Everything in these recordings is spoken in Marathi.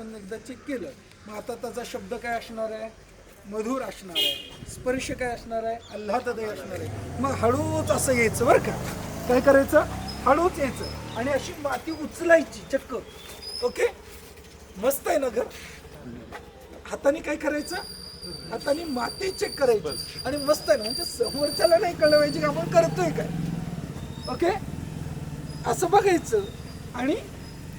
आपण एकदा चेक केलं मग आता त्याचा शब्द काय असणार आहे? मधुर असणार आहे. स्पर्श काय असणार आहे? आल्हाददायी असणार आहे. मग हळूच असं यायचं बरं का. काय करायचं? हळूच यायचं. आणि अशी माती उचलायची चक्क. ओके? मस्त आहे ना घर? हाताने काय करायचं? हाताने माती चेक करायची. आणि मस्त आहे ना म्हणजे समोरच्याला नाही कळलं पाहिजे की आपण करतोय काय? ओके? असं बघायचं. आणि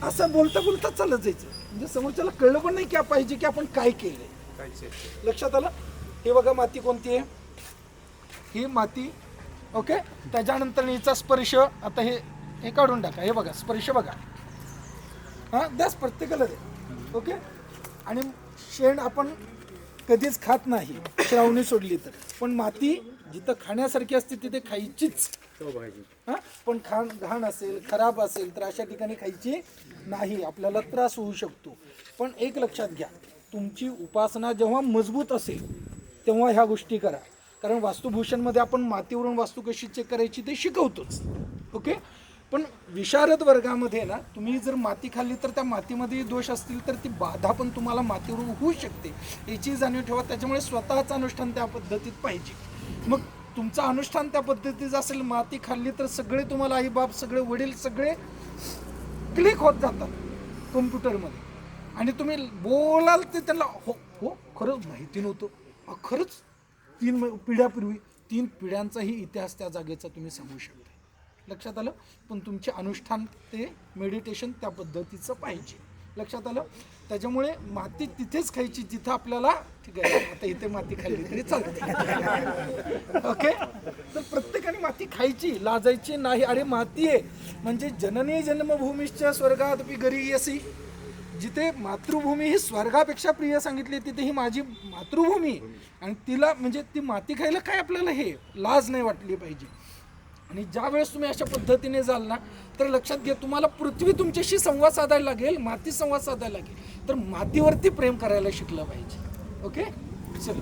असं बोलता बोलता चालत जायचं. म्हणजे समोरच्याला कळलं पण नाही की पाहिजे की आपण काय केलंय. लक्षात आलं? हे बघा माती कोणती आहे? ही माती ओके? त्याच्यानंतर हिचा स्पर्श आता हे हे काढून टाका. हे बघा स्पर्श बघा. हा द्यास प्रत्येकाला दे. ओके? आणि शेण आपण कधीच खात नाही. श्रावणी सोडली तर. पण माती जिथं खाण्यासारखी असते तिथे खायचीच. हा पण खाण घाण असेल खराब असेल तर अशा ठिकाणी खायची नाही. आपल्याला त्रास होऊ शकतो. पण एक लक्षात घ्या तुमची उपासना जेव्हा मजबूत असेल तेव्हा ह्या गोष्टी करा. कारण वास्तुभूषणमध्ये आपण मातीवरून वास्तू कशी चेक करायची ते शिकवतोच. ओके? पण विशारद वर्गामध्ये ना तुम्ही जर माती खाल्ली तर त्या मातीमध्ये दोष असतील तर ती बाधा पण तुम्हाला मातीवरून होऊ शकते. याची जाणीव ठेवा त्याच्यामुळे स्वतःचं अनुष्ठान त्या पद्धतीत पाहिजे. मग तुमचं अनुष्ठान त्या पद्धतीचं असेल माती खाल्ली तर सगळे तुम्हाला आई बाप सगळे वडील सगळे क्लिक होत जातात कम्प्युटरमध्ये आणि तुम्ही बोलाल ते त्यांना हो हो खरंच माहिती नव्हतं. खरंच तीन पिढ्यापूर्वी तीन पिढ्यांचाही इतिहास त्या जागेचा तुम्ही सांगू शकता. लक्षात आलं? पण तुमचे अनुष्ठान ते मेडिटेशन त्या पद्धतीचं पाहिजे. लक्षात आलं? त्याच्यामुळे माती तिथेच खायची जिथं आपल्याला ठीक आहे आता इथे माती खाल्ली तरी चालते. ओके? तर प्रत्येकाने माती खायची लाजायची नाही. अरे माती आहे. म्हणजे जननी जन्मभूमीच्या स्वर्गात घरी असी जिथे मातृभूमी ही स्वर्गापेक्षा प्रिय सांगितली तिथे ही माझी मातृभूमी. आणि तिला म्हणजे ती माती खायला काय आपल्याला हे लाज नाही वाटली पाहिजे. आणि ज्या वेळेस तुम्ही अशा पद्धतीने जाल ना तर लक्षात घ्या तुम्हाला पृथ्वी तुमच्याशी संवाद साधायला लागेल माती संवाद साधायला लागेल. तर मातीवरती प्रेम करायला शिकलं पाहिजे. ओके? चल.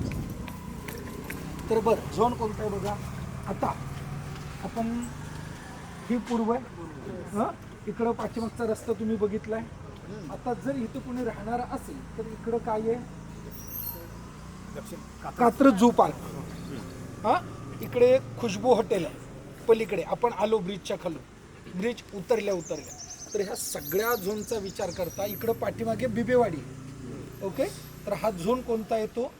तर बरं झोन कोणता आहे बघा? आता आपण ही पूर्व आहे. हं? इकडं पाठीमागचा रस्ता तुम्ही बघितलाय. आता जर इथं कोणी राहणार असेल तर इकडं काय आहे? Katraj zoo park. हा? इकडे खुशबू हॉटेल आहे. पलीकडे आपण आलो ब्रिजच्या खालून. ब्रिज उतरल्या उतरल्या. तर ह्या सगळ्या झोनचा विचार करता इकडं पाठीमागे बिबेवाडी. ओके? तर हा झोन कोणता येतो?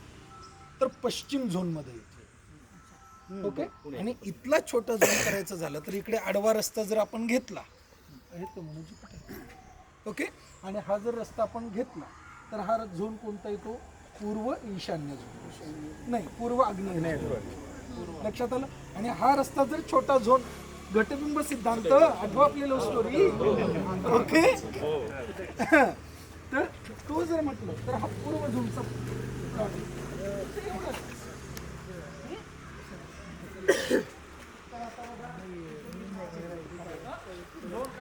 तर पश्चिम झोनमध्ये येतो. ओके? आणि इथला छोटा झोन करायचं झालं तर इकडे आडवा रस्ता जर आपण घेतला? ओके? आणि हा जर रस्ता आपण घेतला तर हा झोन कोणता येतो? पूर्व ईशान्य झोन. नाही पूर्व आग्नेय झोन. लक्षात आलं? आणि हा रस्ता जर छोटा झोन घटबिंब सिद्धांत आठवा आपली लव्ह स्टोरी ओके तर तो जर म्हटलं तर हा पूर्व झोनचा